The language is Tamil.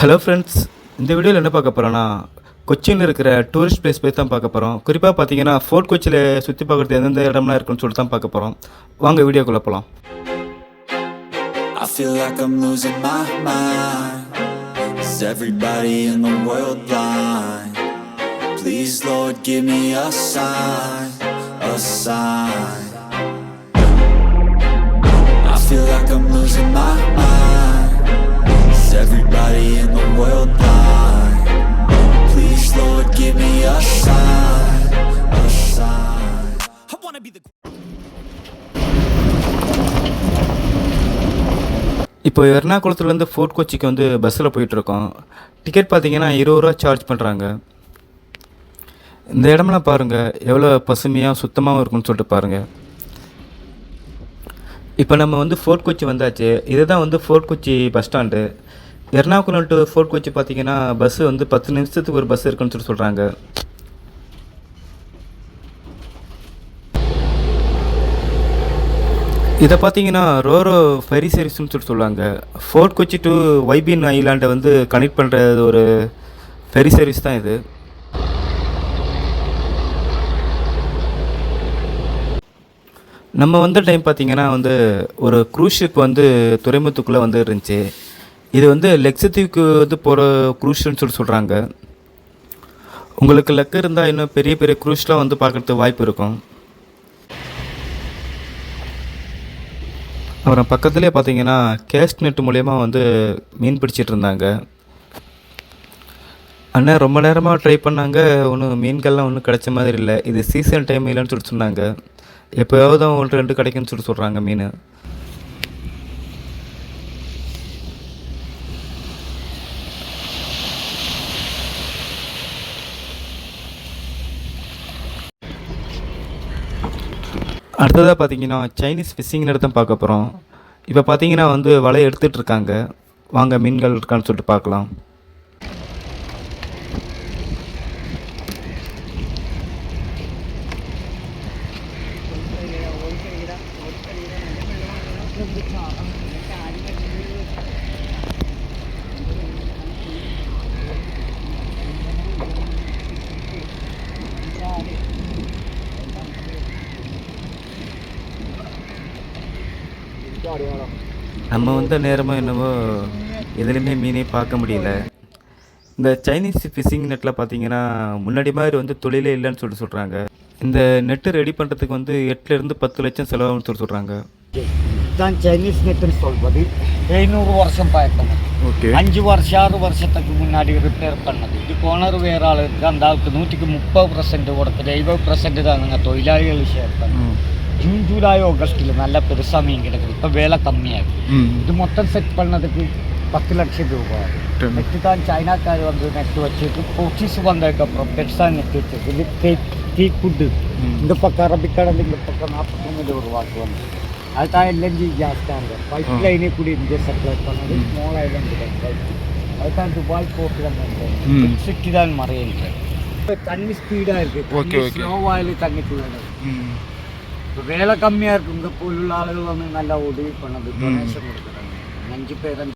ஹலோ ஃப்ரெண்ட்ஸ் இந்த வீடியோவில் என்ன பார்க்க போகிறோன்னா கொச்சியில் இருக்கிற டூரிஸ்ட் பிளேஸ் போய் தான் பார்க்க போகிறோம் குறிப்பாக பார்த்தீங்கன்னா ஃபோர்ட் கொச்சியில் சுற்றி பார்க்குறது எந்தெந்த இடம்லாம் இருக்குன்னு சொல்லிட்டு தான் பார்க்க போகிறோம் வாங்க வீடியோக்குள்ளே போகலாம் I feel like I'm losing my mind. Is everybody in the world blind? Please, Lord, give me a sign, a sign. I feel like I'm இப்போ எர்ணாகுளத்துலேருந்து ஃபோர்ட் கொச்சிக்கு வந்து பஸ்ஸில் போயிட்டுருக்கோம் டிக்கெட் பார்த்தீங்கன்னா இருபது ரூபா சார்ஜ் பண்ணுறாங்க இந்த இடம்லாம் பாருங்கள் எவ்வளோ பசுமையாக சுத்தமாகவும் இருக்குன்னு சொல்லிட்டு பாருங்கள் இப்போ நம்ம வந்து ஃபோர்ட் கொச்சி வந்தாச்சு. இதுதான் வந்து fort Kochi bus stand Ernakulam to fort Kochi பார்த்தீங்கன்னா பஸ்ஸு வந்து பத்து நிமிஷத்துக்கு ஒரு பஸ் இருக்குன்னு சொல்லி சொல்கிறாங்க இதை பார்த்தீங்கன்னா ரோரோ ஃபெரி சர்வீஸ்னு சொல்லி சொல்லுவாங்க. ஃபோர்ட் கொச்சி டு வைபின் ஐலாண்டை வந்து கனெக்ட் பண்ணுறது ஒரு ஃபெரி சர்வீஸ் தான் இது. நம்ம வந்த டைம் பார்த்தீங்கன்னா வந்து ஒரு க்ரூஸ் ஷிப் வந்து துறைமுகத்துக்குள்ளே வந்து இருந்துச்சு. இது வந்து லெக்ஸத்தீவுக்கு வந்து போகிற க்ரூஸ்ன்னு சொல்லி சொல்கிறாங்க உங்களுக்கு லக்கு இருந்தால் இன்னும் பெரிய பெரிய க்ரூஸ்லாம் வந்து பார்க்குறதுக்கு வாய்ப்பு இருக்கும். அப்புறம் பக்கத்துலேயே பார்த்தீங்கன்னா கேஸ்ட் நெட் மூலயமா வந்து மீன் பிடிச்சிட்டு இருந்தாங்க. அண்ணன் ரொம்ப நேரமாக ட்ரை பண்ணாங்க. ஒன்றும் மீன்கள்லாம் ஒன்றும் கிடைச்ச மாதிரி இல்லை. இது சீசன் டைம் இல்லைன்னு சொல்லிட்டு சொன்னாங்க. எப்போயாவது ஒன்று ரெண்டு கிடைக்குன்னு சொல்லி சொல்கிறாங்க மீன். அடுத்ததாக பார்த்தீங்கன்னா சைனீஸ் ஃபிஷிங் தான் பார்க்க போகிறோம் இப்போ பார்த்தீங்கன்னா வந்து வலையை எடுத்துகிட்டு இருக்காங்க. வாங்க மீன்கள் இருக்கான்னு சொல்லிட்டு பார்க்கலாம். நம்ம வந்த நேரமும் என்னவோ எதுலேயுமே மீனே பார்க்க முடியல. இந்த சைனீஸ் ஃபிஷிங் நெட்டில் பார்த்தீங்கன்னா முன்னாடி மாதிரி வந்து தொழிலே இல்லைன்னு சொல்லிட்டு சொல்கிறாங்க இந்த நெட்டு ரெடி பண்ணுறதுக்கு வந்து எட்டுலேருந்து பத்து லட்சம் செலவாகும்னு சொல்லி சொல்கிறாங்க தான் சைனீஸ் நெட்டுன்னு சொல்வது. ஐநூறு வருஷம் பழக்கம் ஓகே அஞ்சு வருஷம் ஆறு வருஷத்துக்கு முன்னாடி ரிப்பேர் பண்ணது. இதுக்கு ஓனர் வேற ஆள் அந்த ஆளுக்கு நூற்றுக்கு முப்பது பர்சன்ட் கொடுக்குது எழுபது பர்சன்ட் தான் நாங்கள் தொழிலாளிகள் ஷேர் பண்ணோம் ஜூன் ஜூலை ஆகஸ்ட்டில் நல்ல பெருசாக மீன் கிடைக்குது இப்போ வேலை கம்மியாகுது ம் இது மொத்தம் செட் பண்ணதுக்கு பத்து லட்சம் ரூபா Ten. நெட்டு தான் சைனாக்கார் வந்து நெட்டு வச்சுட்டு போர்ச்சுகீஸ் வந்ததுக்கப்புறம் பெருசாக நெட்டு வச்சிருக்கு இது தீ தீ குட்டு ம். இந்த பக்கம் அரபிக்கடல் இந்த பக்கம் நாற்பத்தொம்பது உருவாக்குவாங்க அதுதான் எல்என்ஜி கேஸ் தாங்க பைப் லைனே கூட இந்தியா சப்ளை பண்ணது ம். ஸ்மால் ஐலண்ட் அதுதான் துபாய் போர்ட்டில் ம். வந்து சிட்டி தான் மறையின்றேன் இப்போ தண்ணி ஸ்பீடாக Okay, இருக்குது okay. ஸ்லோவாயில் தண்ணி போயிடுது ഇപ്പോൾ വേല കമ്മിയായിരിക്കും പോലുള്ള ആളുകൾ വന്ന് നല്ല ഒടുവിൽ ഡൊണേഷൻ കൊടുക്കുന്നത് അഞ്ച് പേരഞ്ച്